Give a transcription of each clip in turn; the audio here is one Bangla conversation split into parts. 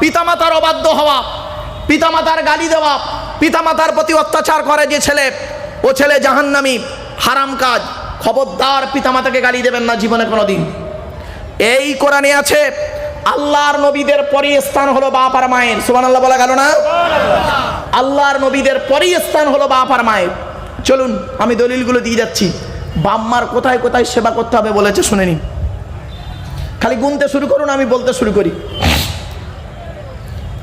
পিতামাতার অবাধ্য হওয়া, পিতামাতার গালি দেওয়া, পিতামাতার প্রতি অত্যাচার করে যে ছেলে, ও ছেলে জাহান্নামী, হারাম কাজ, খবরদার পিতামাতাকে গালি দেবেন না জীবনে কোনোদিন। এই কোরআনে আছে, আল্লাহর নবীদের পরই স্থান হলো বাপ আর মায়ের। সুবহানাল্লাহ বলা গেল না? আল্লাহর নবীদের পরই স্থান হলো বাপ আর মায়ের। চলুন, আমি দলিলগুলো দিয়ে যাচ্ছি। বাম্মার কোথায় কোথায় সেবা করতে হবে বলেছে, শুনে নিন। খালি গুনতে শুরু করুন আমি বলতে শুরু করি।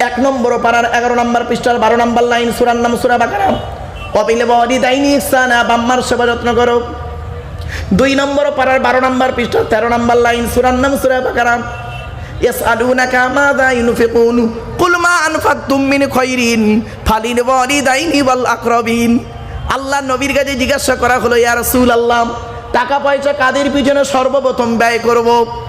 এক নম্বর পাড়ার এগারো নম্বর পৃষ্ঠার বারো নম্বর লাইন, সুরার নাম সুরা বাকারা। অপিলে বডি দাইনি ইসানা বাম্মার সেবা যত্ন করো। দুই নম্বর পাড়ার বারো নম্বর পৃষ্ঠা তেরো নম্বর লাইন, সুরার নাম সুরা বাকারা। এস আলুনাকা মাদা ইউনফিকুন, কুল মা আনফাকতুম মিন খায়রিন ফালিল ওয়ালিদাইনি ওয়াল আকরাবিন। আল্লাহ নবীর কাছে জিজ্ঞাসা করা হলো, ইয়া রাসূলুল্লাহ, টাকা পয়সা কাদের পিছনে সর্বপ্রথম ব্যয় করব? আল্লাহ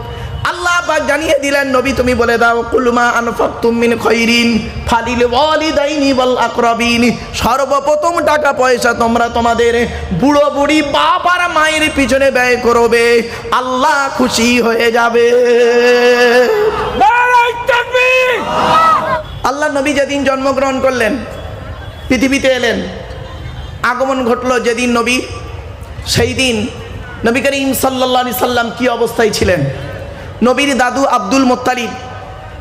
পাক জানিয়ে দিলেন নবী তুমি বলে দাও কুলমা আনফাকতুম মিন খায়রিন ফালিল ওয়ালিদাইনি ওয়াল আকরাবিন সর্বপ্রথম টাকা পয়সা তোমরা তোমাদের বুড়ো বুড়ি বাপ আর মায়ের পিছনে ব্যয় করবে আল্লাহ খুশি হয়ে যাবে। আল্লাহ নবী যেদিন জন্মগ্রহণ করলেন পৃথিবীতে এলেন আগমন ঘটলো যেদিন নবী সেই দিন নবী করিম সাল্লাল্লাহু আলাইহি সাল্লাম কি অবস্থায় ছিলেন? নবীর দাদু আব্দুল মোত্তালিব।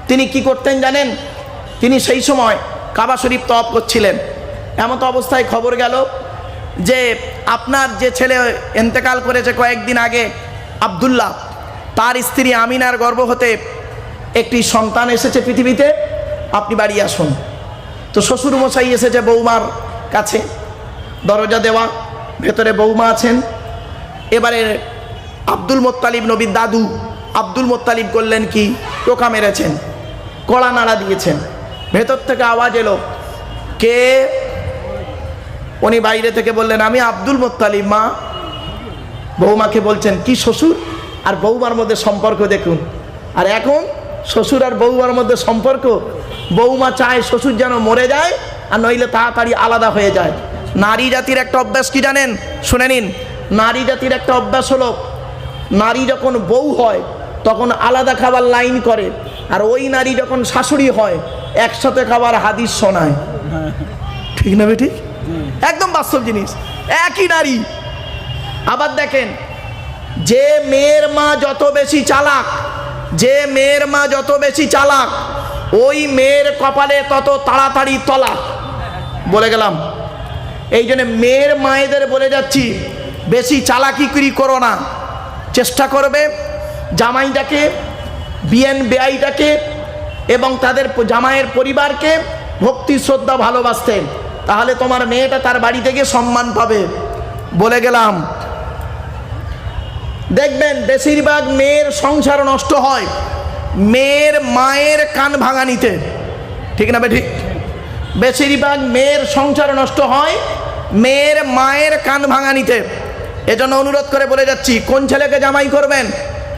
তিনি কি করতেন জানেন? তিনি সেই সময় কাবা শরীফ তওয়াব করছিলেন। এমত অবস্থায় খবর গেল যে আপনার যে ছেলে এন্তেকাল করেছে কয়েকদিন আগে আব্দুল্লাহ, তার স্ত্রী আমিনার গর্ব হতে একটি সন্তান এসেছে পৃথিবীতে, আপনি বাড়ি আসুন। তো শ্বশুর মশাই এসেছে বৌমার কাছে, দরজা দেওয়া, ভেতরে বৌমা আছেন। এবারে আব্দুল মোত্তালিব নবীর দাদু আব্দুল মোত্তালিব করলেন কি? টোকা মেরেছেন, কড়া নাড়া দিয়েছেন। ভেতর থেকে আওয়াজ এলো। কে? উনি বাইরে থেকে বললেন, আমি আব্দুল মোত্তালিব, মা। বৌমাকে বলছেন, কি শ্বশুর? আর বৌমার মধ্যে সম্পর্ক দেখুন। আর এখন শ্বশুর আর বৌমার মধ্যে সম্পর্ক। বৌমা চায় শ্বশুর যেন মরে যায়, আর নইলে তাড়াতাড়ি আলাদা হয়ে যায়। নারী জাতির একটা অভ্যাস কি জানেন? শুনে নিন। নারী জাতির একটা অভ্যাস হলো, নারী যখন বউ হয় তখন আলাদা খাবার লাইন করে। আর ওই নারী যখন শাশুড়ি হয়, একসাথে খাবার হাদিস শোনায়। ঠিক না বেটি? একদম বাস্তব জিনিস। একই নারী। আবার দেখেন, যে মেয়ের মা যত বেশি চালাক, যে মেয়ের মা যত বেশি চালাক, ওই মেয়ের কপালে তত তাড়াতাড়ি তলা বলে গেলাম। এই জন্য মেয়ের মায়েদের বলে যাচ্ছি, বেশি চালাকি করি করো না। চেষ্টা করবে জামাইটাকে, বিএন বেআইটাকে এবং তাদের জামাইয়ের পরিবারকে ভক্তি, শ্রদ্ধা ভালোবাসতে তাহলে তোমার মেয়েটা তার বাড়ি থেকে সম্মান পাবে। বলে গেলাম। দেখবেন, বেশিরভাগ মেয়ের সংসার নষ্ট হয় মেয়ের মায়ের কান ভাঙানিতে। ঠিক না ঠিক বেশিরভাগ মেয়ের সংসার নষ্ট হয় মেয়ের মায়ের কান ভাঙানিতে। এজন্য অনুরোধ করে বলে যাচ্ছি, কোন ছেলেকে জামাই করবেন?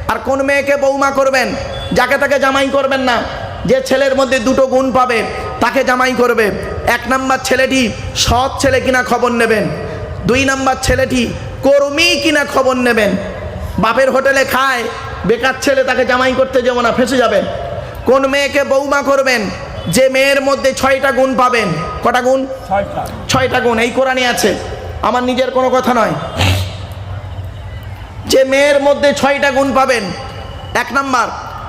আর কোন মেয়েকে বৌমা করবেন? যাকে তাকে জামাই করবেন না। যে ছেলের মধ্যে দুটো গুণ পাবে তাকে জামাই করবে। এক নাম্বার ছেলেটি সৎ ছেলে কিনা খবর নেবেন। দুই নাম্বার ছেলেটি কর্মী কিনা খবর নেবেন। বাপের হোটেলে খায় বেকার ছেলে তাকে জামাই করতে যাব না ফেসে যাবেন। কোন মেয়েকে বৌমা করবেন যে মেয়ের মধ্যে ছয়টা গুণ পাবেন? কটা গুণ? ছয়টা গুণ এই কোরআনে আছে। আমার নিজের কোনো কথা নয়। মেয়ের মধ্যে ছয়টা গুণ পাবেন। এক নাম্বার,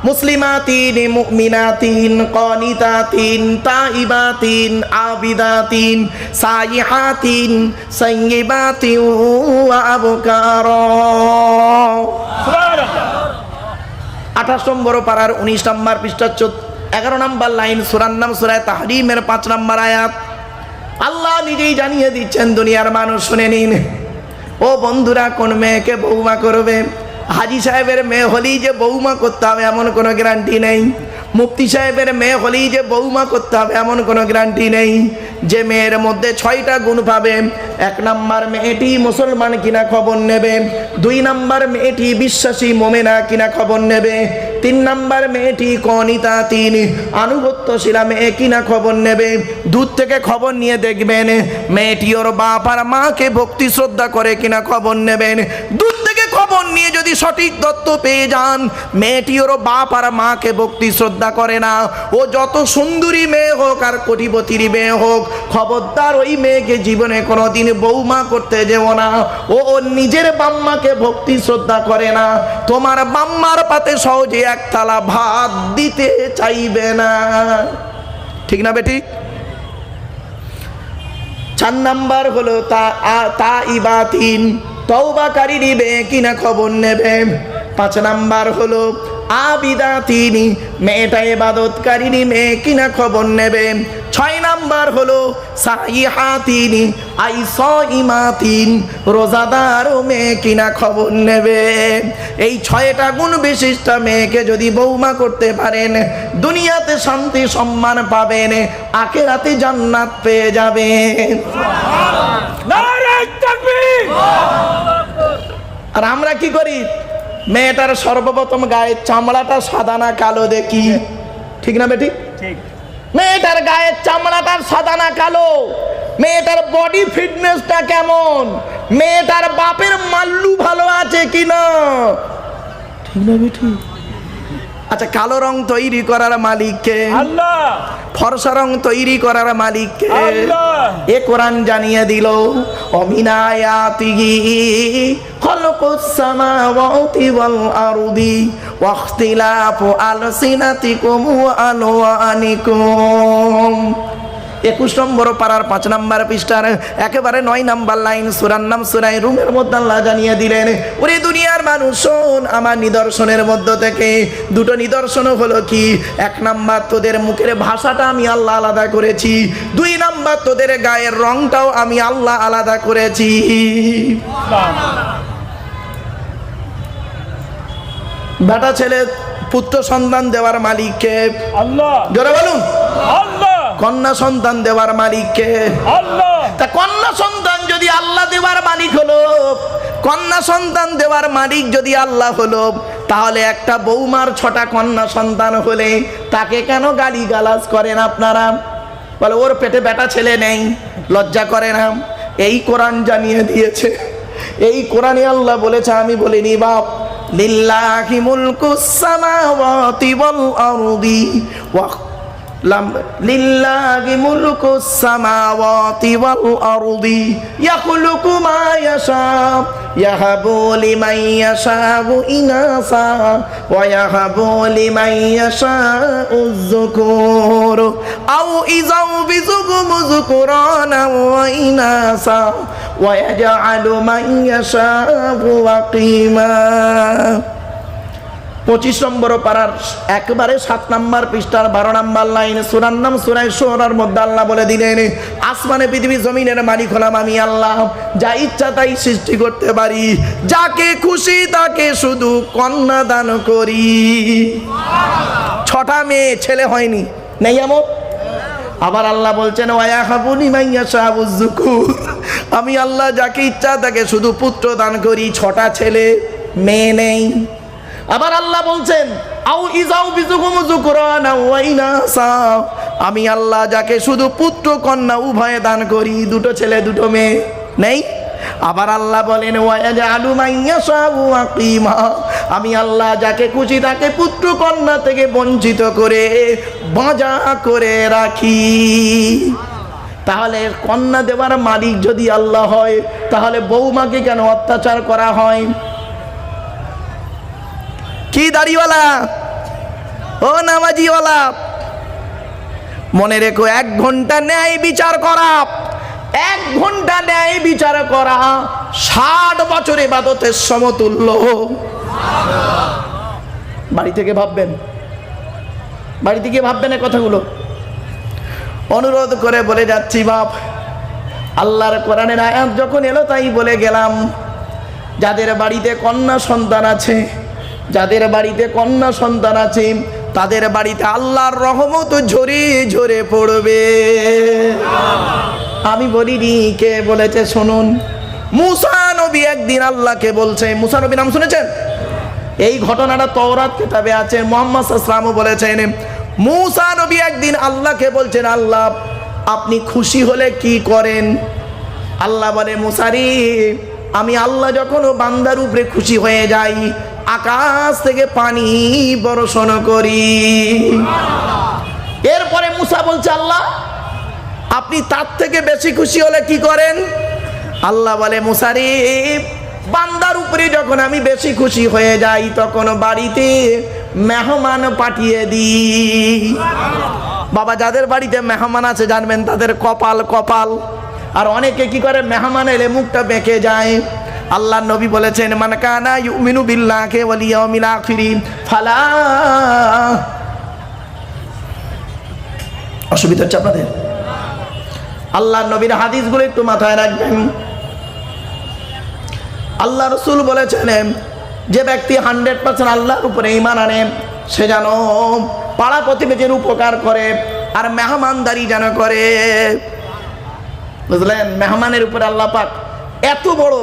মুসলিমাতিন, মুমিনাতিন, কনিতাতিন, তাইবাতিন, আবিদাতিন, সাইহাতিন সাইয়িবাতিন ওয়া আবকারা। আঠাশ নম্বর পাড়ার উনিশ নম্বর পৃষ্ঠা এগারো নম্বর লাইন, সুরার নাম সুরায় তাহরিমের পাঁচ নম্বর আয়াত। আল্লাহ নিজেই জানিয়ে দিচ্ছেন, দুনিয়ার মানুষ শুনে নিন। ও বন্ধুরা, কোন মেয়েকে বৌমা করবে? হাজি সাহেবের মেয়ে হলেই যে বৌমা করতে হবে এমন কোনো গ্যারান্টি নেই। মুফতি সাহেবের মেয়ে হলেই যে বৌমা করতে হবে এমন কোনো গ্যারান্টি নেই। যে মেয়ের মধ্যে ছয়টা গুণ পাবে। এক নাম্বার মেয়েটি মুসলমান কিনা খবর নেবে। দুই নাম্বার মেয়েটি বিশ্বাসী মোমেনা কিনা খবর নেবে। তিন নাম্বার মেয়েটি কনিতা, তিন আনুগত্যশীলা মেয়ে কিনা খবর নেবে, দূর থেকে খবর নিয়ে দেখবেন মেয়েটি ওর বাপ আর মাকে ভক্তি শ্রদ্ধা করে কিনা খবর নেবেন। দূর মন নিয়ে যদি সঠিক দত্ত পেয়ে যান, মেয়েটি ওর বাপ আর মাকে ভক্তি শ্রদ্ধা করে না। ও যত সুন্দরী মেয়ে হোক আর কোটিপতির মেয়ে হোক, খবরদার ওই মেয়েকে জীবনে কোনোদিন বৌমা করতে যেও না। ও ওর নিজের বাম্মাকে ভক্তি শ্রদ্ধা করে না। তোমার বাম্মার পাতে সহজে এক থালা ভাত দিতে চাইবে না। ঠিক না বেটি? চার নাম্বার হলো তা তা ইবাতিন। তওবাকারী নিবে কিনা খবর নেবে? পাঁচ নাম্বার হলো আবিদা তিনি মেয়েটা এবাদতকারিনী মেয়ে কিনা খবর নেবে? ছয় নাম্বার হলো সাইহা তিনি আই ইমাতিন রোজাদার ও মেয়ে কিনা খবর নেবে? এই ছয়টা গুণ বিশিষ্ট মেয়েকে যদি বৌমা করতে পারেন দুনিয়াতে শান্তি সম্মান পাবেন আখেরাতে জান্নাত পেয়ে যাবেন। আর আমরা কি করি? মেয়েটার সর্বপ্রথম গায়ের চামড়াটা সাদা না কালো দেখি। ঠিক না বেটি? মেয়েটার গায়ের চামড়াটা সাদা না কালো। মেয়েটার বডি ফিটনেসটা কেমন? মেয়েটার বাপের মাল্লু ভালো আছে কিনা? ঠিক না বেটি? আচ্ছা কালো রং তৈরি করার মালিককে আল্লাহ ফর্সা রং তৈরি করার মালিককে। এ কোরআন জানিয়ে দিল অমিনায়াতিহি খলকুস সামাওয়াতি ওয়াল আরদি ওয়াখতিলাফু আলসিনাতিকুম ওয়া আলওয়ানিকুম একুশ নম্বর পাড়ার পাঁচ নাম্বার পৃষ্ঠার একেবারে নয় নাম্বার লাইন সুরার নাম সুরাই রুমের মধ্যে আল্লাহ জানিয়ে দিলেন ওরে দুনিয়ার মানুষ শোন আমার নিদর্শনের মধ্য থেকে। দুটো নিদর্শন হলো কি? এক নাম্বার তোদের মুখের ভাষাটা আমি আল্লাহ আলাদা করেছি। দুই নাম্বার তোদের গায়ের রংটাও আমি আল্লাহ আলাদা করেছি। বেটা ছেলে পুত্র সন্তান দেওয়ার মালিককে আল্লাহ। জোরে বলুন। আল্লাহ। কন্যা সন্তান দেওয়ার মালিককে। তা কন্যা সন্তান যদি আল্লাহ দেওয়ার মালিক হলো কন্যা সন্তান দেওয়ার মালিক যদি আল্লাহ হলো তাহলে একটা বৌমার ছটা কন্যা সন্তান হলে তাকে কেন গালি গালাজ করেন আপনারা? বলে ওর পেটে বেটা ছেলে নেই লজ্জা করে না। এই কোরআন জানিয়ে দিয়েছে। এই কোরআনে আল্লাহ বলেছে আমি বলিনি বাপ লিল্লাহি মুলকুস সামাওয়াতি ওয়াল আরদি ওয়া লিল্লাহি মুলকুস সামাওয়াতি ওয়াল আরদি ইয়াখলুকু মা ইয়াশা, ইয়াহাবু লিমান ইয়াশাউ ইনাসা, ওয়া ইয়াহাবু লিমান ইয়াশাউ যুকুর। আও ইযাউ বিযুকুম যুকুরানা ওয়া ইনাসা, ওয়া ইয়াজআলু মান ইয়াশাউ ওয়াকিমা পঁচিশ নম্বর পাড়ার একবারে সাত নাম্বার পৃষ্ঠার বারো নাম্বার লাইন, সুরার নাম সুরাই সোহরার মধ্যে আল্লাহ বলে দিলেন, আসমানে পৃথিবী জমিনের মালিক হলাম আমি আল্লাহ, যা ইচ্ছা তাই সৃষ্টি করতে পারি, যাকে খুশি তাকে শুধু কন্যা দান করি। ছটা মেয়ে, ছেলে হয়নি, নেই এমন আবার আল্লাহ বলছেন ওয়া হাবুনি মাইয়া শাহাবুজ্জুকুর আমি আল্লাহ যাকে ইচ্ছা তাকে শুধু পুত্র দান করি, ছটা ছেলে, মেয়ে নেই। আবার আল্লাহ বলছেন আউ ইজাউ বিজুকুম যুকরানা ওয়া ইনাসা। আমি আল্লাহ যাকে শুধু পুত্র কন্যা উভয়ে দান করি, দুটো ছেলে, দুটো মেয়ে নেই। আবার আল্লাহ বলেন আমি আল্লাহ যাকে খুশি তাকে পুত্র কন্যা থেকে বঞ্চিত করে, বাজা করে রাখি। তাহলে কন্যা দেওয়ার মালিক যদি আল্লাহ হয়, তাহলে বৌমাকে কেন অত্যাচার করা হয়? কি দাড়িওয়ালা? ও নামাজিওয়ালা। মনে রেখো, এক ঘণ্টা ন্যায় বিচার করা, এক ঘণ্টা ন্যায় বিচার করা ষাট বছর এবাদতের সমতুল্য। বাড়ি থেকে ভাববেন? বাড়ি থেকে ভাববেন এই কথাগুলো? অনুরোধ করে বলে যাচ্ছি, বাপ। আল্লাহর কোরআনের আয়াত যখন এলো তাই বলে গেলাম, যাদের বাড়িতে কন্যা সন্তান আছে যাদের বাড়িতে কন্যা সন্তান আছে, তাদের বাড়িতে আল্লাহর রহমত ঝরে ঝরে পড়বে। আমি বলিনি, কে বলেছে শুনুন। মুসা নবী একদিন আল্লাহকে বলছে, মুসা নবী নাম শুনেছেন? এই ঘটনাটা তওরাত কিতাবে আছে, মোহাম্মদ ইসলামও বলেছেন। মুসা নবী একদিন আল্লাহকে বলছেন, আল্লাহ, আপনি খুশি হলে কি করেন? আল্লাহ বলে, মুসারি, আমি আল্লাহ যখন বান্দার উপরে খুশি হয়ে যাই আকাশ থেকে পানি বর্ষণ করি। এরপরে মুসা বলছে, আল্লাহ, আপনি তার থেকে বেশি খুশি হলে কি করেন? আল্লাহ বলে মুসারি বান্দার উপরে যখন আমি বেশি খুশি হয়ে যাই, তখন বাড়িতে মেহমান পাঠিয়ে দিই। বাবা, যাদের বাড়িতে মেহমান আছে, জানবেন তাদের কপাল কপাল। আর অনেকে কি করে, মেহমান এলে মুখটা বেঁকে যায়। আল্লাহ নবী বলেছেন, মান কানা ইউমিনু বিল্লাহি ওয়াল ইয়াউমিল আখিরি ফালা। অসুবিধা হচ্ছে আপনাদের? আল্লাহ নবীর হাদিসগুলো একটু মাথায় রাখবেন। আল্লাহ রসুল বলেছেন, যে ব্যক্তি হান্ড্রেড পার্সেন্ট আল্লাহর উপরে ইমান আনে, সে যেন পাড়া প্রতিবেশীর উপকার করে আর মেহমানদারি যেন করে। বুঝলেন? মেহমানের উপরে আল্লাহ পাক এত বড়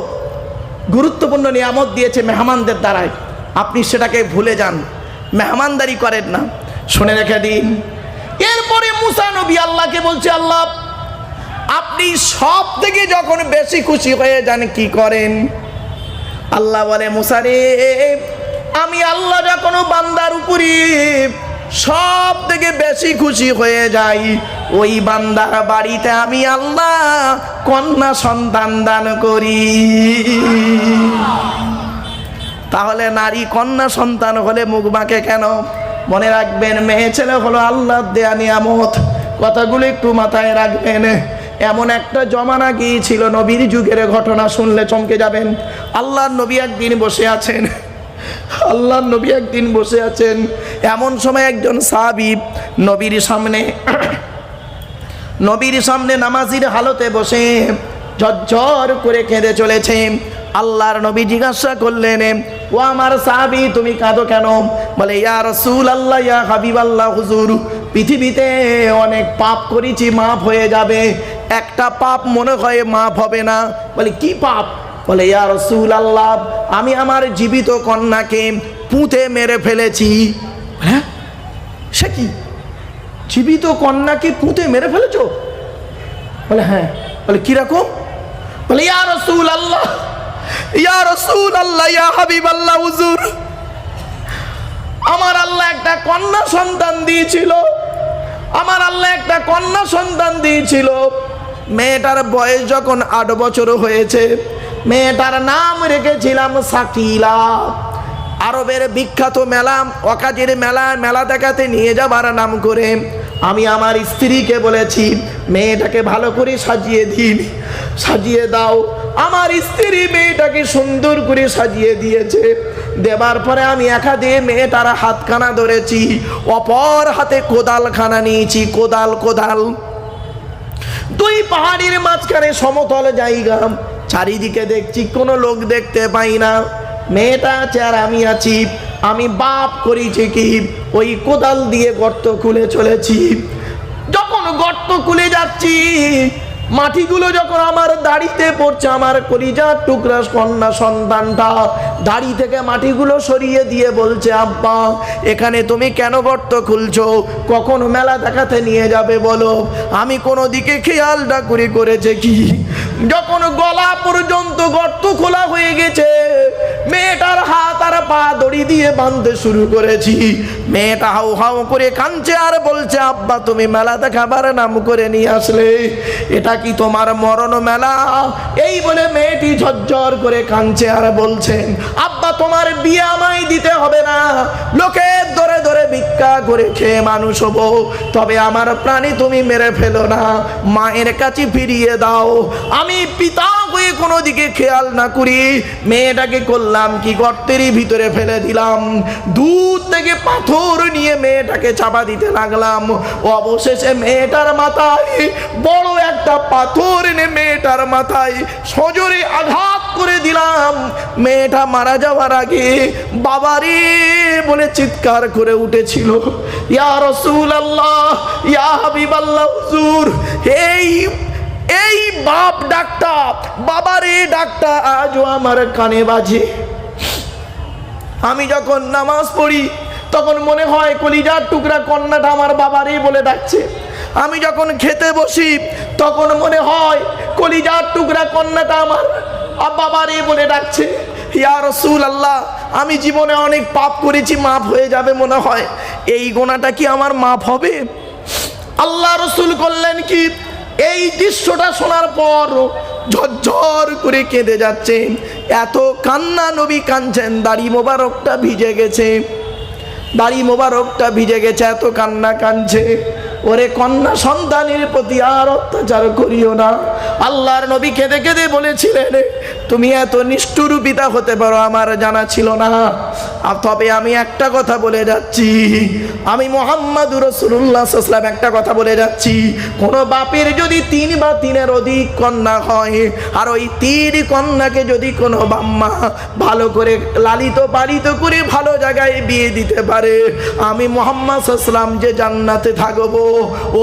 গুরুত্বপূর্ণ নিয়ামত দিয়েছে মেহমানদের দ্বারাই আপনি সেটাকে ভুলে যান। মেহমানদারি করেন না। শুনে রেখে দিন। এরপরে মুসা নবী আল্লাহকে বলছে, আল্লাহ, আপনি সব থেকে যখন বেশি খুশি হয়ে যান, কি করেন? আল্লাহ বলে মুসারে আমি আল্লাহ যখন বান্দার উপরে সব থেকে বেশি খুশি হয়ে যাই। ওই বান্দার বাড়িতে আমি আল্লাহ কন্যা সন্তান দান করি। তাহলে নারী কন্যা সন্তান হলে মুখ বাঁকে কেন? মনে রাখবেন, মেয়ে ছেলে হলো আল্লাহ দেয়া নিয়ামত। কথাগুলো একটু মাথায় রাখবেন। এমন একটা জমানা গিয়েছিল, নবীর যুগের ঘটনা শুনলে চমকে যাবেন। আল্লাহ নবী একদিন বসে আছেন। আল্লাহর নবী একদিন বসে আছেন। এমন সময় একজন সাহাবি নবীর সামনে নবীর সামনে নামাজির হালতে বসে ঝরঝর করে কেঁদে চলেছে। আল্লাহর নবী জিজ্ঞাসা করলেন, ও আমার সাহাবি, তুমি কাঁদো কেন? বলে, ইয়া রসুল আল্লাহ ইয়া হাবিব আল্লাহ হুজুর, পৃথিবীতে অনেক পাপ করেছি, মাফ হয়ে যাবে। একটা পাপ মনে হয় মাফ হবে না। বলে, কি পাপ? বলে ইয়া রসুল আল্লাহ আমি আমার জীবিত কন্যাকে পুঁতে মেরে ফেলেছি। হ্যাঁ? সে কি? জীবিত কন্যাকে পুঁতে মেরে ফেলেছ? বলে হ্যাঁ। বলে কীরকম বলে ইয়া রসুল আল্লাহ ইয়া রসুল আল্লাহ ইয়া হাবিব আল্লাহ হুজুর আমার আল্লাহ একটা কন্যা সন্তান দিয়েছিল। আমার আল্লাহ একটা কন্যা সন্তান দিয়েছিল। মেয়েটার বয়স যখন আট বছর হয়েছে মেয়েটার নাম রেখেছিলাম সাকিলা। আরবের বিখ্যাত মেলা অকাজের মেলা মেলা দেখাতে নিয়ে যাবার নাম করে। আমি আমার স্ত্রীকে বলেছি, মেয়েটাকে ভালো করে সাজিয়ে দিন, সাজিয়ে দাও। আমার স্ত্রী মেয়েটাকে সুন্দর করে সাজিয়ে দিয়েছে। দেবার পরে আমি একা দিয়ে মেয়েটার হাতখানা ধরেছি, অপর হাতে কোদালখানা নিয়েছি, কোদাল কোদাল। দুই পাহাড়ির মাঝখানে সমতল জায়গা। চারিদিকে দেখছি, কোনো লোক দেখতে পাই না। মেয়েটা আছে আর আমি আছি, আমি বাপ করেছি কি? ওই কোদাল দিয়ে গর্ত খুলে চলেছি। যখন গর্ত খুলে যাচ্ছি মাটিগুলো যখন আমার দাড়িতে পড়ছে, আমার কলিজার টুকরা কন্যা সন্তানটা দাড়ি থেকে মাটিগুলো সরিয়ে দিয়ে বলছে, আব্বা, এখানে তুমি কেন গর্ত খুলছো? কখন মেলা দেখাতে নিয়ে যাবে বলো। আমি কোনো দিকে খেয়ালটা করে করেছে কি? যখন গলা পর্যন্ত গর্ত খোলা হয়ে গেছে, মেয়েটার হাত আর দিয়ে বাঁধতে শুরু করেছি। মেয়েটা হাউ হাউ করে কাঁদছে আর বলছে, আব্বা, তুমি মেলা দেখাবার নাম করে নিয়ে আসলে। এটা কি তোমার মরণ মেলা? এই বলে মেয়েটি ঝরঝর করে কাঁদছে আর বলছেন আব্বা, তোমার বিয়ে আমায় দিতে হবে না। লোকের ধরে ধরে ভিক্ষা করে খেয়ে মানুষ হব। তবে আমার প্রাণী তুমি মেরে ফেলো না। মায়ের কাছে ফিরিয়ে দাও। আমি পিতা হয়ে কোনো দিকে খেয়াল না করি। মেয়েটাকে করলাম কি গর্তেরই ভিতরে ফেলে দিলাম। দূর থেকে পাথর নিয়ে মেয়েটাকে চাপা দিতে লাগলাম। অবশেষে মেয়েটার মাথায় বড় একটা পাথর এনে মেয়েটার মাথায় সজোরে আঘাত করে দিলাম। মেয়েটা মারা যাওয়ার আগে বাবারে বলে চিৎকার করে উঠেছিল। ইয়া রসুল আল্লাহ ইয়া হাবিব আল্লাহ হুজুর, এই এই বাপ ডাক্তার, বাবারে ডাক্তার আজও আমার কানে বাজে। আমি যখন নামাজ পড়ি, তখন মনে হয় কলিজার টুকরা কন্যাটা আমার বাবারই বলে ডাকছে। আমি যখন খেতে বসি, তখন মনে হয় কলিজার টুকরা কন্যাটা আমার আর বাবারে বলে ডাকছে। ইয়া রসুল আল্লাহ আমি জীবনে অনেক পাপ করেছি, মাফ হয়ে যাবে মনে হয়। এই গোনাটা কি আমার মাফ হবে? আল্লাহ রসুল করলেন কি এই দৃশ্যটা শোনার পর ঝরঝর করে কেঁদে যাচ্ছে এত কান্না নবী কাঁদছেন, দাড়ি মোবারকটা ভিজে গেছে। দাড়ি মোবারকটা ভিজে গেছে, এত কান্না কাঁদছে। ওরে কন্যা সন্তানের প্রতি আর অত্যাচার করিও না। আল্লাহর নবী কেঁদে কেঁদে বলেছিলেন তুমি এত নিষ্ঠুর পিতা হতে পারো, আমার জানা ছিল না। আর তবে আমি একটা কথা বলে যাচ্ছি। আমি মোহাম্মদ রসুল্লাহাম একটা কথা বলে যাচ্ছি। কোনো বাপের যদি তিন বা তিনের অধিক কন্যা হয়, আর ওই তিন কন্যাকে যদি কোনো বাম্মা ভালো করে লালিত পালিত করে ভালো জায়গায় বিয়ে দিতে পারে, আমি মোহাম্মদ সাল্লাম যে জান্নাতে থাকব,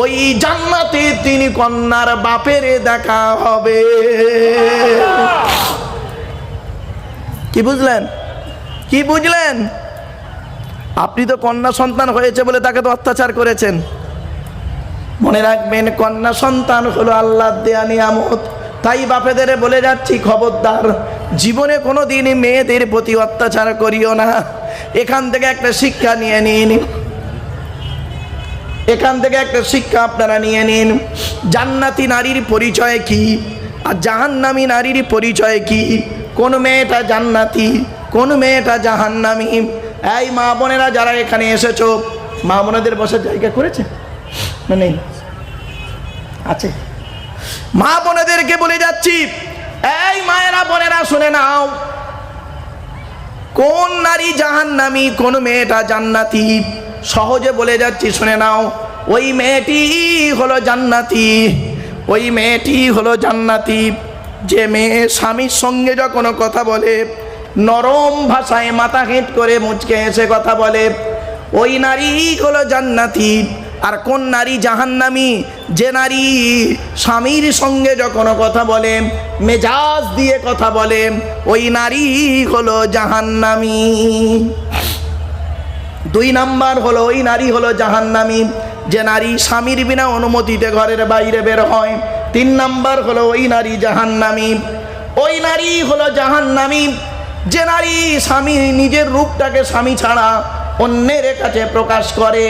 ওই জান্নাতে তিনি কন্যার বাপের দেখা হবে। কি বুঝলেন? কি বুঝলেন? আপনি তো কন্যা সন্তান হয়েছে বলে তাকে তো অত্যাচার করেছেন। মনে রাখবেন, কন্যা সন্তান হলো আল্লাহ দেয়া নিয়ামত। তাই বাপেদের বলে যাচ্ছি, খবরদার, জীবনে কোনো দিনই মেয়েদের প্রতি অত্যাচার করিও না। এখান থেকে একটা শিক্ষা নিয়ে নিন। এখান থেকে একটা শিক্ষা আপনারা নিয়ে নিন। জান্নাতি নারীর পরিচয় কি? আর জাহান্নামী নারীর পরিচয় কি? কোন মেয়েটা জান্নাতি, কোন মেয়েটা জাহান্নামী? এই মা বোনেরা যারা এখানে এসেছ, মা বোনেদের বসার জায়গা করেছে? না নেই? আছে। মা বোনেদেরকে বলে যাচ্ছি, এই মায়েরা বোনেরা শুনে নাও, কোন নারী জাহান্নামী, কোন মেয়েটা জান্নাতি? সহজে বলে যাচ্ছি, শুনে নাও, ওই মেয়েটি হলো জান্নাতি, ওই মেয়েটি হলো জান্নাতি। যে মেয়ে স্বামীর সঙ্গে যখন কথা বলে, নরম ভাষায় মাথা হেঁট করে মুচকে এসে কথা বলে, ওই নারী হলো জান্নাতি, আর কোন নারী জাহান্নামী? যে নারী স্বামীর সঙ্গে যখন কথা বলে, মেজাজ দিয়ে কথা বলে, ওই নারী হলো জাহান্নামী। দুই নাম্বার হলো, ওই নারী হলো জাহান্নামী, যে নারী স্বামীর বিনা অনুমতিতে ঘরের বাইরে বের হয় তিন নাম্বার হলো ওই নারী জাহান্নামী। ওই নারী হলো জাহান্নামী। যে নারী স্বামী নিজের রূপটাকে স্বামী ছাড়া অন্যের কাছে প্রকাশ করে।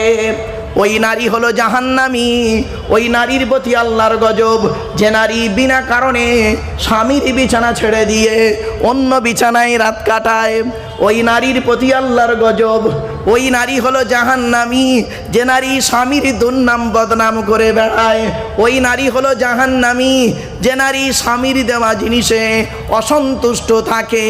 ওই নারী হলো জাহান্নামী। ওই নারীর প্রতি আল্লাহর গজব। যে নারী বিনা কারণে স্বামীর বিছানা ছেড়ে দিয়ে অন্য বিছানায় রাত কাটায়, ওই নারীর প্রতি আল্লাহর গজব। ওই নারী হলো জাহান্নামী। যে নারী স্বামীর দুর্নাম বদনাম করে বেড়ায়, ওই নারী হলো জাহান্নামী। যে নারী স্বামীর দেওয়া জিনিসে অসন্তুষ্ট থাকে।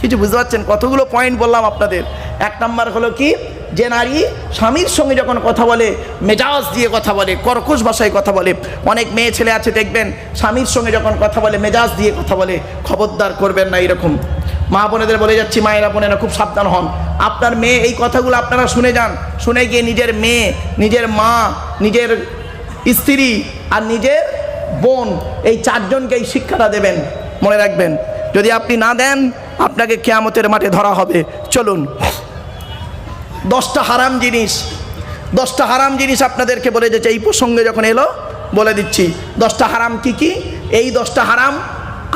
কিছু বুঝতে পারছেন? কতগুলো পয়েন্ট বললাম আপনাদের। এক নাম্বার হলো কি? যে নারী স্বামীর সঙ্গে যখন কথা বলে, মেজাজ দিয়ে কথা বলে, কর্কশ ভাষায় কথা বলে, অনেক মেয়ে ছেলে আছে, দেখবেন স্বামীর সঙ্গে যখন কথা বলে, মেজাজ দিয়ে কথা বলে, খবরদার করবেন না এরকম। মা বোনেদের বলে যাচ্ছি, মায়েরা বোনেরা খুব সাবধান হন। আপনার মেয়ে, এই কথাগুলো আপনারা শুনে যান। শুনে গিয়ে নিজের মেয়ে, নিজের মা, নিজের স্ত্রী আর নিজের বোন, এই চারজনকে এই শিক্ষাটা দেবেন। মনে রাখবেন, যদি আপনি না দেন, আপনাকে কেয়ামতের মাঠে ধরা হবে। চলুন। দশটা হারাম জিনিস, দশটা হারাম জিনিস আপনাদেরকে বলে যেতে এই প্রসঙ্গে যখন এলো, বলে দিচ্ছি, দশটা হারাম কি কি? এই দশটা হারাম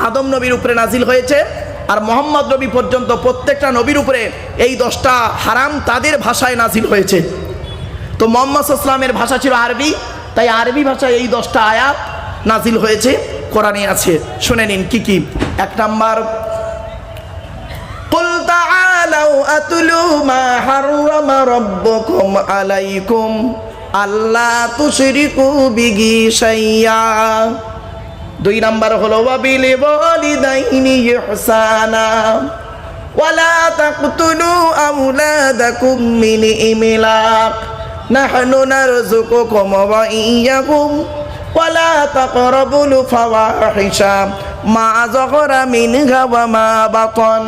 আদম নবীর উপরে নাজিল হয়েছে আর মোহাম্মদ নবী পর্যন্ত প্রত্যেকটা নবীর উপরে এই দশটা হারাম তাদের ভাষায় নাজিল হয়েছে। তো মোহাম্মদ ইসলামের ভাষা ছিল আরবি, তাই আরবি ভাষায় এই দশটা আয়াত নাজিল হয়েছে, কোরআনে আছে। শুনে নিন কি কি? এক নাম্বার قل تعالوا أتلوا ما حرم ربكم عليكم ألا تشركوا به شيئا দুই নাম্বার হলো ওয়াবিল ওয়ালিদাইনি ইহসানা ওয়ালা তাকতুলু আওলাদাকুম মিন ইমলাক নাহনু নারযুকুকুম ওয়া ইয়্যাকুম ওয়ালা তাকরাবুল ফাওয়াহিশা মা যাহরা মিনহা ওয়া মা বাতান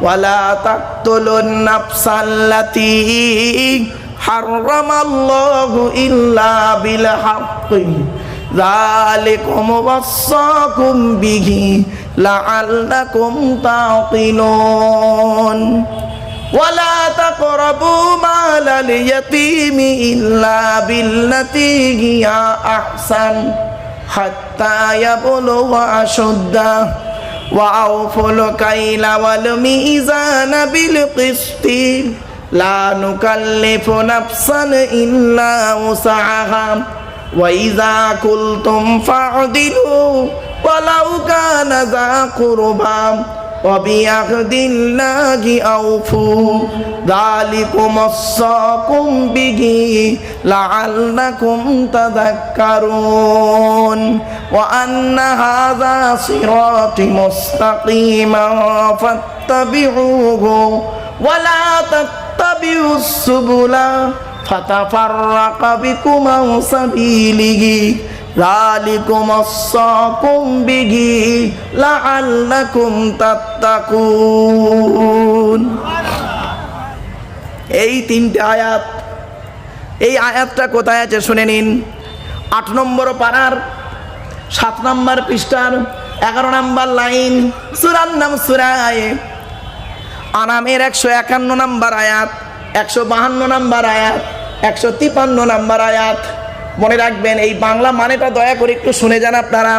ولا تقتلوا النفس التي حرم الله إلا بالحق ذلكم وصاكم به لعلكم تعقلون ولا تقربوا مال اليتيم إلا بالتي هي أحسن حتى يبلغ أشده وأوفوا الكيل والميزان بالقسط لا نكلف نفسا إلا وسعها وإذا قلتم فاعدلوا ولو كان ذا قربى وبعهد الله أوفوا ذلكم وصاكم به لعلكم تذكرون وأن هذا صراطي مستقيما فاتبعوه ولا تتبعوا السبل فتفرق بكم عن سبيله ذلكم وصاكم به لعلكم تتقون এই তিনটে আয়াত এই আয়াতটা কোথায় আছে শুনে নিন আট নম্বর পাড়ার সাত নম্বর পৃষ্ঠার এগারো নম্বর লাইন সুরার নাম সুরায় আনামের একশো একান্ন নম্বর আয়াত একশো বাহান্ন নম্বর আয়াত একশো তিপান্ন নম্বর আয়াত মনে রাখবেন, এই বাংলা মানেটা দয়া করে একটু শুনে যান আপনারা।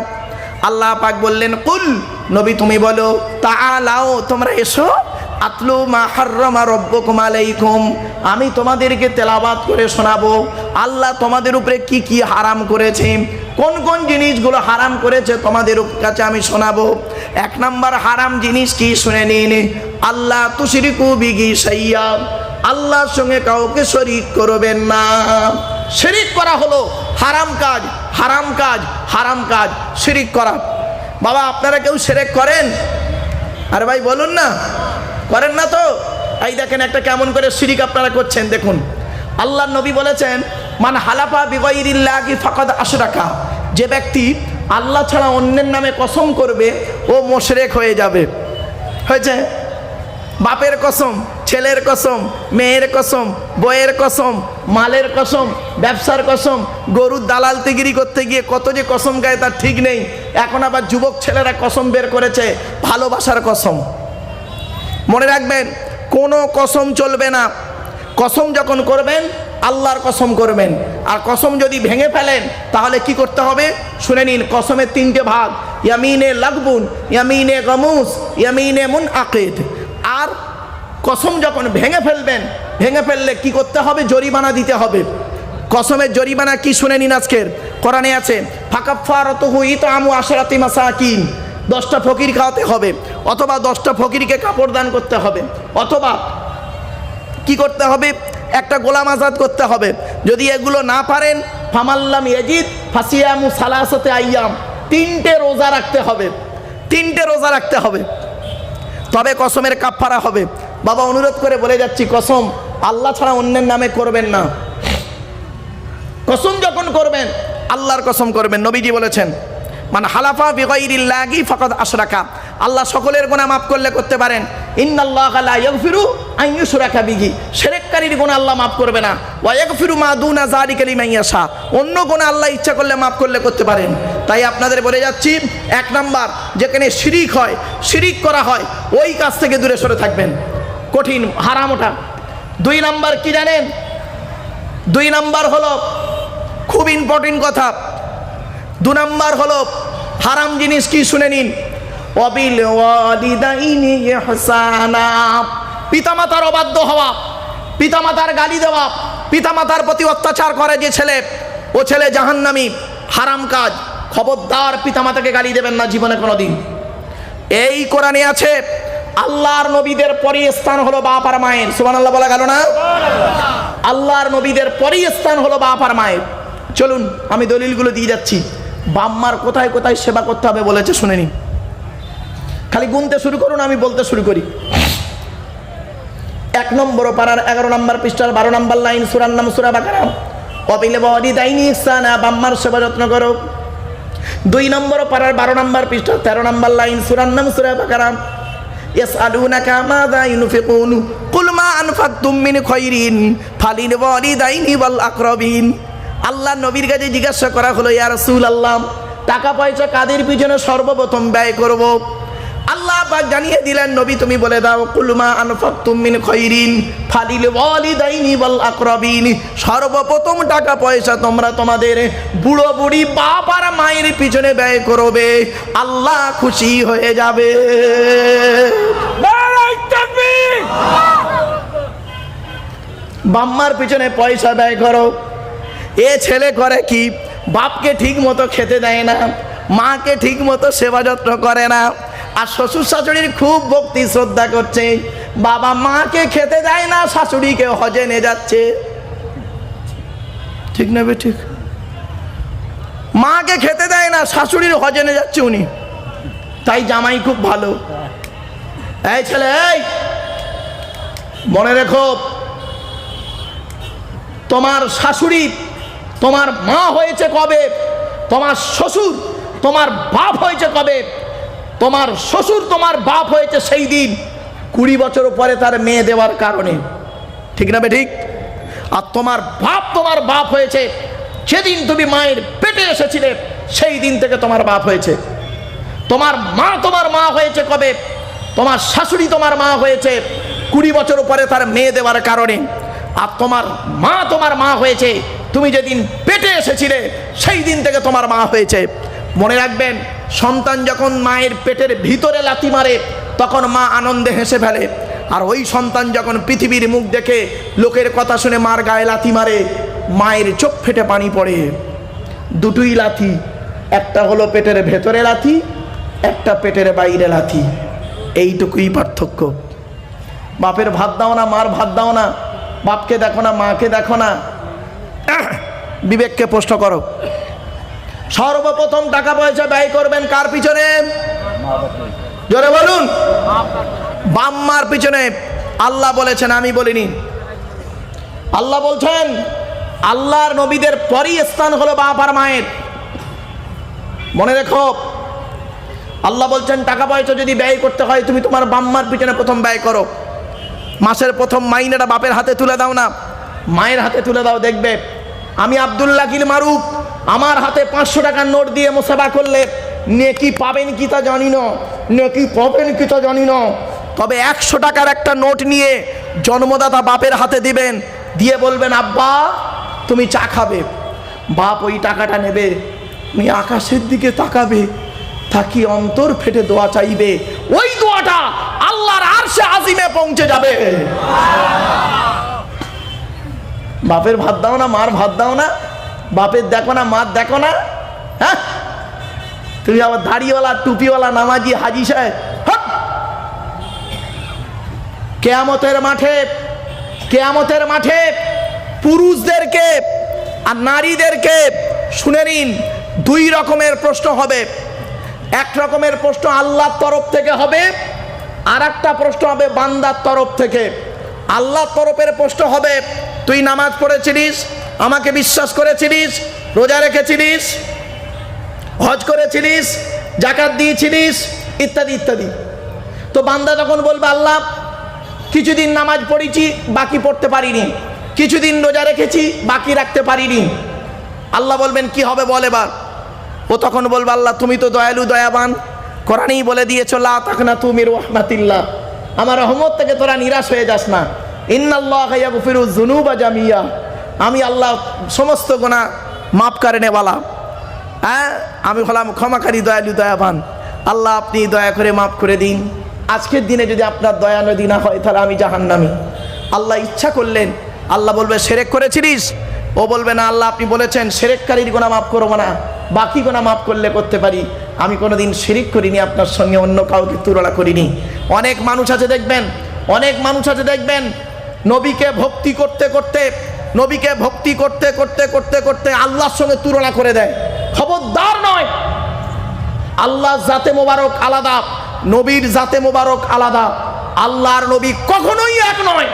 আল্লাহ পাক বললেন, কুল, নবী তুমি বলো তা লাও তোমরা এসো, আতলু মা হার্রমা রব্বকুম আলাইকুম, আমি তোমাদেরকে তেলাবাত করে শোনাবো। আল্লাহ তোমাদের উপরে কি কি হারাম করেছে, কোন কোন জিনিসগুলো হারাম করেছে তোমাদের কাছে আমি শোনাবো। এক নাম্বার হারাম জিনিস কি, শুনে নিন। আল্লাহ তুশরিকু বিগি সাইয়া আল্লাহর সঙ্গে কাউকে শরিক করবেন না। শিরিক করা হলো। হারাম কাজ হারাম কাজ হারাম কাজ, শিরিক করা। বাবা, আপনারা কেউ শিরিক করেন? আরে ভাই, বলুন না। করেন না তো। এই দেখেন একটা কেমন করে শিরিক আপনারা করছেন, দেখুন। আল্লাহ নবী বলেছেন, মান হালাফা বিগৈরিল্লাহি ফাকাদ আশরাকা। যে ব্যক্তি আল্লাহ ছাড়া অন্যের নামে কসম করবে, ও মোশরেক হয়ে যাবে। হয়েছে? বাপের কসম। ছেলের কসম, মেয়ের কসম, বইয়ের কসম, মালের কসম, ব্যবসার কসম, গরুর দালাল তিগিরি করতে গিয়ে কত যে কসম গায়ে তার ঠিক নেই। এখন আবার যুবক ছেলেরা কসম বের করেছে, ভালোবাসার কসম। মনে রাখবেন, কোনো কসম চলবে না। কসম যখন করবেন, আল্লাহর কসম করবেন। আর কসম যদি ভেঙে ফেলেন, তাহলে কি করতে হবে? শুনে নিন, কসমের তিনটে ভাগ। ইয়ামিনে লাগবুন, ইয়ামিনে গমুস, ইয়ামিনে মুন আকেদ আর কসম যখন ভেঙে ফেলবেন, ভেঙে ফেললে কি করতে হবে? জরিমানা দিতে হবে। কসমের জরিমানা কি শুনে নিন আজকের? কোরআনে আছে ফাকাফারত হুই তো আমু আশরাতি মাসাকিন। দশটা ফকির খাওয়াতে হবে, অথবা দশটা ফকিরকে কাপড় দান করতে হবে, অথবা কি করতে হবে? একটা গোলাম আজাদ করতে হবে। যদি এগুলো না পারেন, ফামাল্লাম এজিদ ফাসিয়ামু সালাসতে আইয়াম। তিনটে রোজা রাখতে হবে, তিনটে রোজা রাখতে হবে। তবে কসমের কাফারা হবে। বাবা অনুরোধ করে বলে যাচ্ছি, কসম, আল্লাহ ছাড়া অন্যের নামে করবেন না। কসম যখন করবেন, আল্লাহর কসম করবেন। নবীজি বলেছেন মানে হালাফা বিগৈরিল্লাহি ফাকাদ আশরাকা। আল্লাহ সকলের গুনাহ মাফ করলে করতে পারেন। ইন্নাল্লাহা লা ইয়াগফিরু আন ইউশরাকা বিহি। শিরককারীর গুনাহ আল্লাহ মাফ করবে না। ওয়া ইয়াগফিরু মা দুনা যালিকা লিমান ইয়াশা। অন্য গুনাহ আল্লাহ ইচ্ছা করলে মাফ করলে করতে পারেন। তাই আপনাদের বলে যাচ্ছি, এক নাম্বার, যেখানে শিরিক হয়, শিরিক করা হয়, ওই কাজ থেকে দূরে সরে থাকবেন। কঠিন, হারাম ওঠা। দুই নাম্বার কি জানেন? দুই নাম্বার হলো খুব ইম্পর্টেন্ট কথা। দু নাম্বার হলো হারাম জিনিস কি শুনে নিন? অবিল পিতামাতার অবাধ্য হওয়া, পিতামাতার গালি দেওয়া, পিতামাতার প্রতি অত্যাচার করে যে ছেলে, ও ছেলে জাহান্নামী, হারাম কাজ। খবরদার পিতামাতাকে গালি দেবেন না জীবনে কোনোদিন। এই কোরআনে আছে আল্লাহর নবীদের পরই স্থান হলো বাপ আর মায়ের। সুমান আল্লাহ বলা গেল না? আল্লাহর নবীদের পরই স্থান হলো বাপ আর মায়ের। চলুন, আমি দলিলগুলো দিয়ে যাচ্ছি। বাম্মার কোথায় কোথায় সেবা করতে হবে বলেছে, শুনে নিন। খালি গুনতে শুরু করুন, আমি বলতে শুরু করি। এক নম্বর পাড়ার এগারো নম্বর পৃষ্ঠার বারো নম্বর লাইন, সুরার নাম সুরা বাকারাম অপিলে বদি দাইনি ইসানা বাম্মার সেবা যত্ন করো। দুই নম্বর পাড়ার বারো নম্বর পৃষ্ঠা তেরো নম্বর লাইন, সুরার নাম সুরা বাকারাম ইয়াসআলুনাকা মাযা ইউনফিকুন। কুল মা আনফাকতুম মিন খায়রিন ফালিল ওয়ালিদাইনি ওয়াল আকরাবিন আল্লাহ নবীর কাছে জিজ্ঞাসা করা হলো, ইয়া রাসূল আল্লাহ টাকা পয়সা কাদের পিছনে সর্বপ্রথম ব্যয় করব? আল্লাহ পাক জানিয়ে দিলেন নবী তুমি বলে দাও কুলমা আনফাকতুম মিন খৈরিন ফালিল ওয়ালিদাইনি ওয়াল আকরাবিন সর্বপ্রথম টাকা পয়সা তোমরা তোমাদের বুড়ো বুড়ি বাপ আর মায়ের পিছনে ব্যয় করবে আল্লাহ খুশি হয়ে যাবে। বাম্মার পিছনে পয়সা ব্যয় করো। এ ছেলে করে কি? বাপকে ঠিক মতো খেতে দেয় না মাকে ঠিক মতো সেবা যত্ন করে না আর শ্বশুর শাশুড়ির খুব ভক্তি, শ্রদ্ধা করছে। বাবা মাকে খেতে দেয় না, শাশুড়িকে হজে নিয়ে যাচ্ছে। ঠিক না বে, ঠিক? মাকে খেতে দেয় না, শাশুড়ির হজে নিয়ে যাচ্ছে উনি। তাই জামাই খুব ভালো। এই ছেলে, এই! মনে রেখো, তোমার শাশুড়ি, তোমার মা হয়েছে কবে? তোমার শ্বশুর, তোমার বাপ হয়েছে কবে? তোমার শ্বশুর তোমার বাপ হয়েছে সেই দিন কুড়ি বছর পরে তার মেয়ে দেওয়ার কারণে। ঠিক না ঠিক? আর তোমার বাপ তোমার বাপ হয়েছে। যেদিন তুমি মায়ের পেটে এসেছিলে, সেই দিন থেকে তোমার বাপ হয়েছে। তোমার মা তোমার মা হয়েছে কবে? তোমার শাশুড়ি তোমার মা হয়েছে কুড়ি বছর পরে তার মেয়ে দেওয়ার কারণে। আর তোমার মা তোমার মা হয়েছে। তুমি যেদিন পেটে এসেছিলে, সেই দিন থেকে তোমার মা হয়েছে। মনে রাখবেন, সন্তান যখন মায়ের পেটের ভিতরে লাথি মারে, তখন মা আনন্দে হেসে ফেলে। আর ওই সন্তান যখন পৃথিবীর মুখ দেখে, লোকের কথা শুনে মার গায়ে লাথি মারে, মায়ের চোখ ফেটে পানি পড়ে। দুটোই লাথি, একটা হলো পেটের ভেতরে লাথি, একটা পেটের বাইরে লাথি। এইটুকুই পার্থক্য। বাপের ভাত দাও না, মার ভাত দাও না, বাপকে দেখো না, মাকে দেখো না। বিবেককে প্রশ্ন করো। সর্বপ্রথম টাকা পয়সা ব্যয় করবেন কার পিছনে? জোরে বলুন। বাম্মার পিছনে। আল্লাহ বলেছেন, আমি বলিনি। আল্লাহ বলছেন, আল্লাহর নবীদের পরই স্থান হলো বাপ আর মায়ের। মনে রেখো, আল্লাহ বলছেন, টাকা পয়সা যদি ব্যয় করতে হয়, তুমি তোমার বাম্মার পিছনে প্রথম ব্যয় করো। মাসের প্রথম মাইনেটা বাপের হাতে তুলে দাও না। মায়ের হাতে তুলে দাও, দেখবে। আমি আবদুল্লাহ কিল মারুফ। আমার হাতে পাঁচশো টাকার নোট দিয়ে মোসাবা করলে নেকি পাবেন কি তা জানি না নেকি পাবেন কি তা জানি না। তবে একশো টাকার একটা নোট নিয়ে জন্মদাতা বাপের হাতে দিবেন, দিয়ে বলবেন, আব্বা, তুমি চা খাবে। বাপ ওই টাকাটা নেবে, তুমি আকাশের দিকে তাকাবে থাকি অন্তর ফেটে দোয়া চাইবে। ওই দোয়াটা আল্লাহর আরশে আজিমে পৌঁছে যাবে। বাপের ভাত দাও না, মার ভাত দাও না। বাপের দেখো না, মার দেখো না হ্যাঁ? তুমি আবার দাড়িওয়ালা, টুপিওয়ালা, নামাজি, হাজি সাহেব! কেয়ামতের মাঠে কেয়ামতের মাঠে পুরুষদেরকে আর নারীদেরকে শুনে নিন, দুই রকমের প্রশ্ন হবে। এক রকমের প্রশ্ন আল্লাহর তরফ থেকে হবে আর একটা প্রশ্ন হবে বান্দার তরফ থেকে। আল্লাহর তরফের প্রশ্ন হবে, তুই নামাজ পড়েছিলিস? আমাকে বিশ্বাস করেছিলিস, রোজা রেখেছিলিস, হজ করেছিলিস, জাকাত দিয়েছিলিস, ইত্যাদি ইত্যাদি। তো বান্দা তখন বলবে, আল্লাহ, কিছুদিন নামাজ পড়েছি, বাকি পড়তে পারিনি। কিছুদিন রোজা রেখেছি, বাকি রাখতে পারিনি। আল্লাহ বলবেন, কি হবে বল এবার? ও তখন বলবে, আল্লাহ, তুমি তো দয়ালু, দয়াবান। কোরআনেই বলে দিয়েছ, লা তাকনা তুমি রহমাতিল্লাহ। আমার রহমত থেকে তোরা নিরাশ হয়ে যাস না। ইন্নাল্লাহ ইয়াগফিরু যুনুবা জামিয়া। আমি আল্লাহ সমস্ত গোনা মাফ করে নেওয়ালা। হ্যাঁ? আমি হলাম ক্ষমাকারী, দয়ালু, দয়াবান। আল্লাহ, আপনি দয়া করে মাফ করে দিন। আজকের দিনে যদি আপনার দয়া নদী না হয়, তাহলে আমি জাহান্নামি। আল্লাহ ইচ্ছা করলেন, আল্লাহ বলবে, সেরেক করেছিলিস? ও বলবে, না, আল্লাহ, আপনি বলেছেন, সেরেককারীর গোনা মাফ করব না। বাকি গোনা মাফ করলে করতে পারি। আমি কোনোদিন শিরিক করিনি, আপনার সঙ্গে অন্য কাউকে তুলনা করিনি। অনেক মানুষ আছে, দেখবেন। অনেক মানুষ আছে, দেখবেন। নবীকে ভক্তি করতে করতে নবীকে ভক্তি করতে করতে করতে করতে আল্লাহর সঙ্গে তুলনা করে দেয়। খবরদার নয়। আল্লাহ জাতে মোবারক আলাদা, নবীর জাতে মোবারক আলাদা। আল্লাহর নবী কখনোই এক নয়।